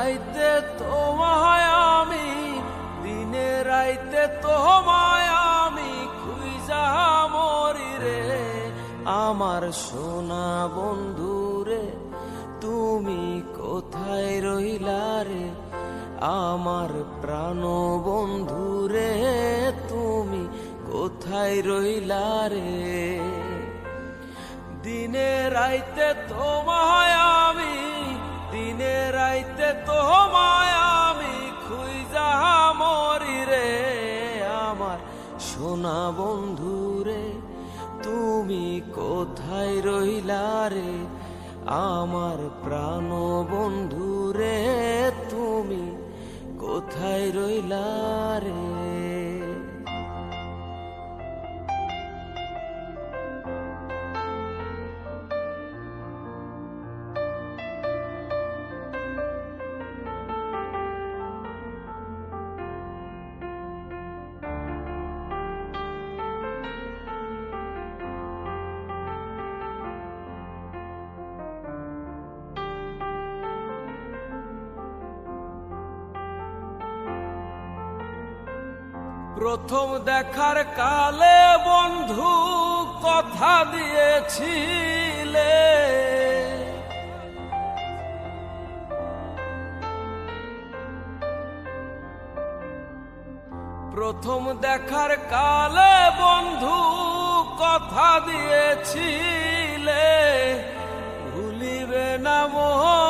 রাইতে তোমায় আমি দিনে রাইতে তোমায় আমি খুঁজা মরি রে, আমার সোনা বন্ধু রে, তুমি কোথায় রইলা রে? আমার প্রাণ বন্ধু রে, তুমি কোথায় রইলা রে? দিনে রাইতে তোমায় সোনা বন্ধুরে তুমি কোথায় রইলা রে? আমার প্রাণ বন্ধুরে তুমি কোথায় রইলা রে? প্রথম দেখার কালে বন্ধু কথা দিয়েছিলে। প্রথম দেখার কালে বন্ধু কথা দিয়েছিলে। ভুলিবে না মোরে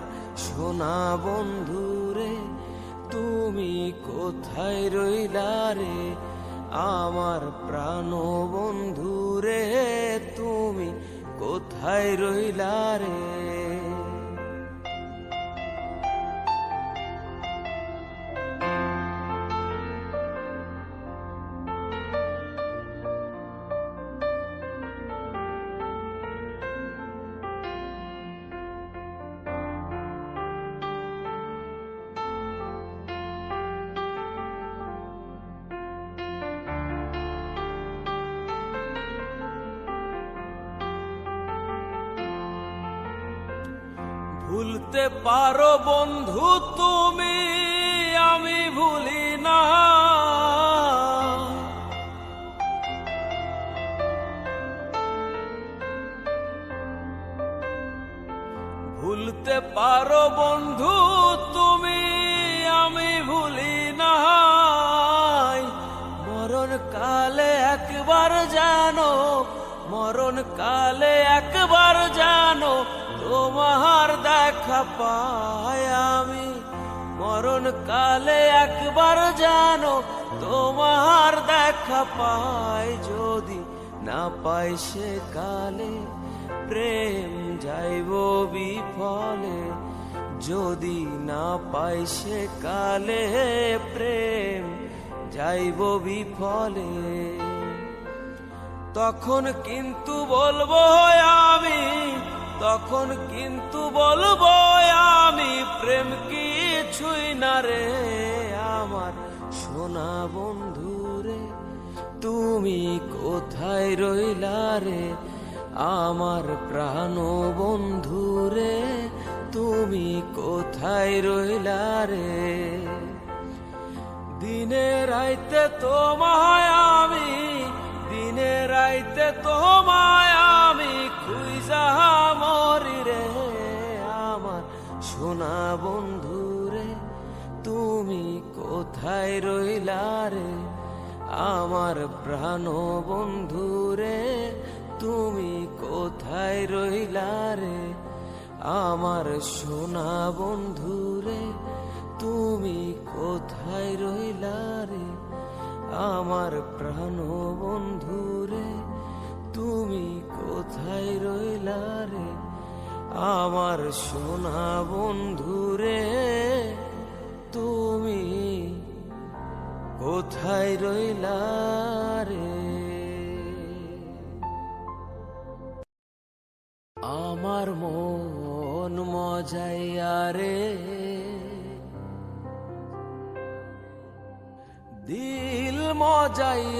আমার সোনা বন্ধুরে তুমি কোথায় রইলা রে? আমার প্রাণ বন্ধুরে তুমি কোথায় রইলা রে? ভুলতে পারো বন্ধু তুমি, আমি ভুলি না। ভুলতে পারো বন্ধু তুমি, আমি ভুলি না। মরণ কালে একবার জানো মরণ কালে একবার জানো তোমার দেখা পাই আমি। মরণ কালে একবার জানো, তোমার দেখা পাই যদি না পাই সে কালে। প্রেম যাইব বিফলে, যদি না পাই সে কালে। প্রেম যাইব বিফলে। তখন কিন্তু বলব আমি তখন কিন্তু বলব, আমি প্রেম কিছুই না রে, আমার সোনা বন্ধু রে। তুমি কোথায় রইলা রে? আমার প্রাণ বন্ধু রে, তুমি কোথায় রইলা রে? দিনে রাইতে তোমায় আমি, দিনে রাইতে তোমায় আমি খুঁজা মরি রে, আমার সোনা বন্ধু রে, তুমি কোথায় রইলা রে? আমার প্রাণ বন্ধু রে, তুমি কোথায় রইলা রে? আমার সোনা বন্ধু রে, তুমি কোথায় রইলা রে? আমার প্রাণ বন্ধু রে তুমি কোথায় রইলা রে? আমার সোনা বন্ধুরে তুমি কোথায় রইলা রে? আমার মন মজাইয়া রে, দিল মজাই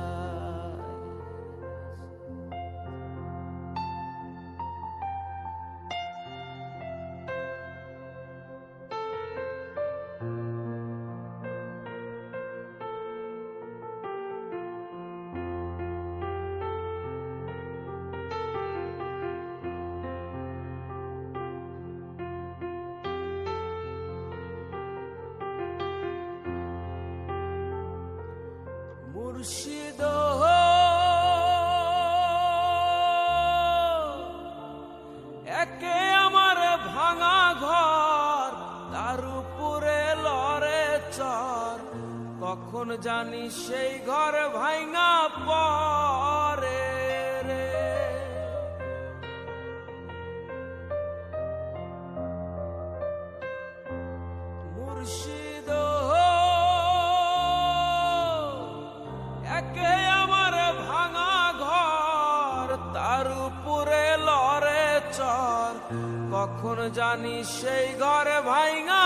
কখন জানি সেই ঘর ভাঙা পরে রে। মুর্শিদ একে আমার ভাঙা ঘর, তার উপরে লড়ে চর। কখন জানি সেই ঘরে ভাঙা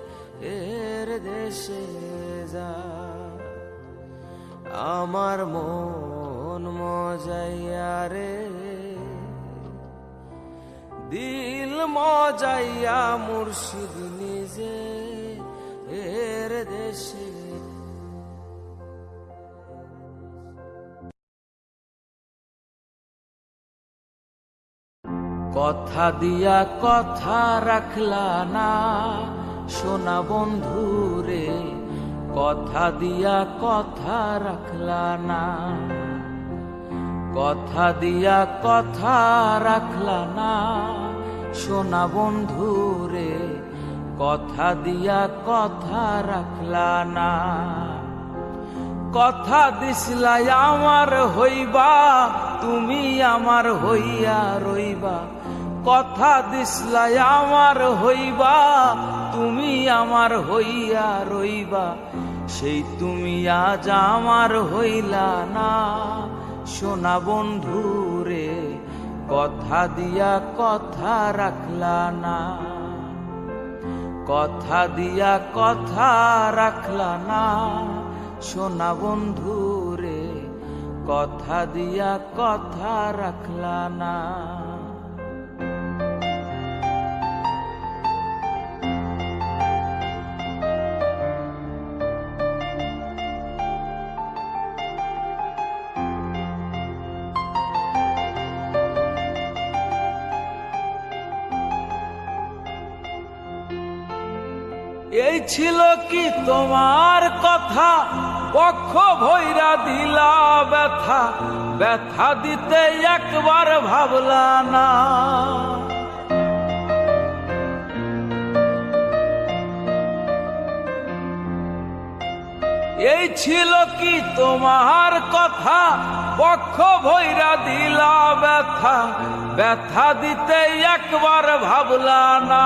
এর দেশে যা। আমার মন মজাইয়া রে। দিল মজাইয়া মুর্শিদ নিজে এর দেশে। কথা দিয়া কথা রাখলা না। সোনা বন্ধু রে, কথা দিয়া কথা রাখলা না। কথা দিয়া কথা রাখলা না, সোনা বন্ধু রে, কথা দিয়া কথা রাখলা না। কথা দিসলাই আমার হইবা, তুমি আমার হইয়া রইবা। কথা দিসলাই আমার হইবা তুমি আমার হইয়া রইবা, সেই তুমি আজ আমার হইলা না। সোনা বন্ধু রে কথা দিয়া কথা রাখলা না। কথা দিয়া কথা রাখলা না। সোনা বন্ধু রে কথা দিয়া কথা রাখলা না। ছিল কি তোমার কথা? পক্ষ ভৈরা দিলা ব্যথা। ব্যথা দিতে একবার ভাবলা না। এই ছিল কি তোমার কথা? পক্ষ ভৈরা দিলা ব্যথা। ব্যথা দিতে একবার ভাবলা না।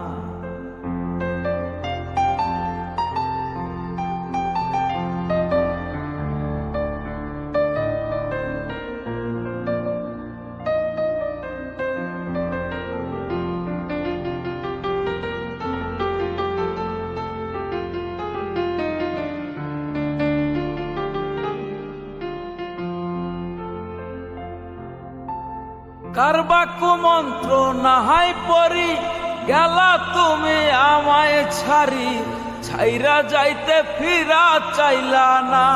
কারবা কুমন্ত্র নাহাই পরি গেলা তুমি আমায় ছাড়ি, ছাইরা যাইতে ফিরা চাইলা না।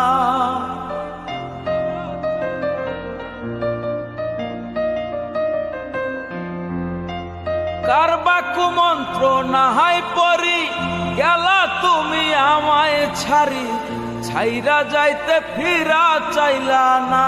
কার কারবা কুমন্ত্র নাহাই পরি গেলা তুমি আমায় ছাড়ি, ছাইরা যাইতে ফিরা চাইলা না।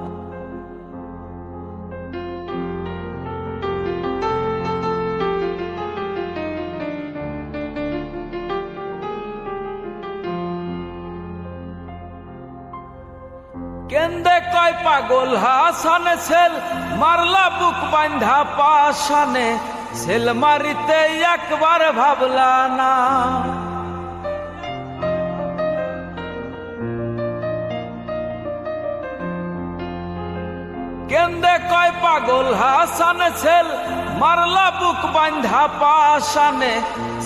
পাগল হাসানে সেল, মারলা বুক বান্ধা পাশানে সেল মারিতে একবার ভাবলা না। কেন্দে কয় পাগল হাসানে সেল, মারলা বুক বান্ধা পাশানে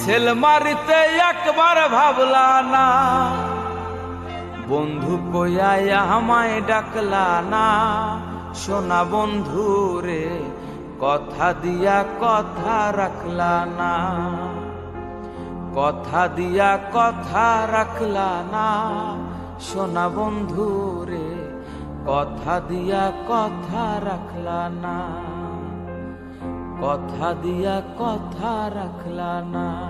সেল মারিতে একবার ভাবলা না। বন্ধু কয়ায় আমায় ডাকলা না। সোনা বন্ধু রে, কথা দিয়া কথা রাখলা না। কথা দিয়া কথা রাখলা না। সোনা বন্ধু রে, কথা দিয়া কথা রাখলা না। কথা দিয়া কথা রাখলা না।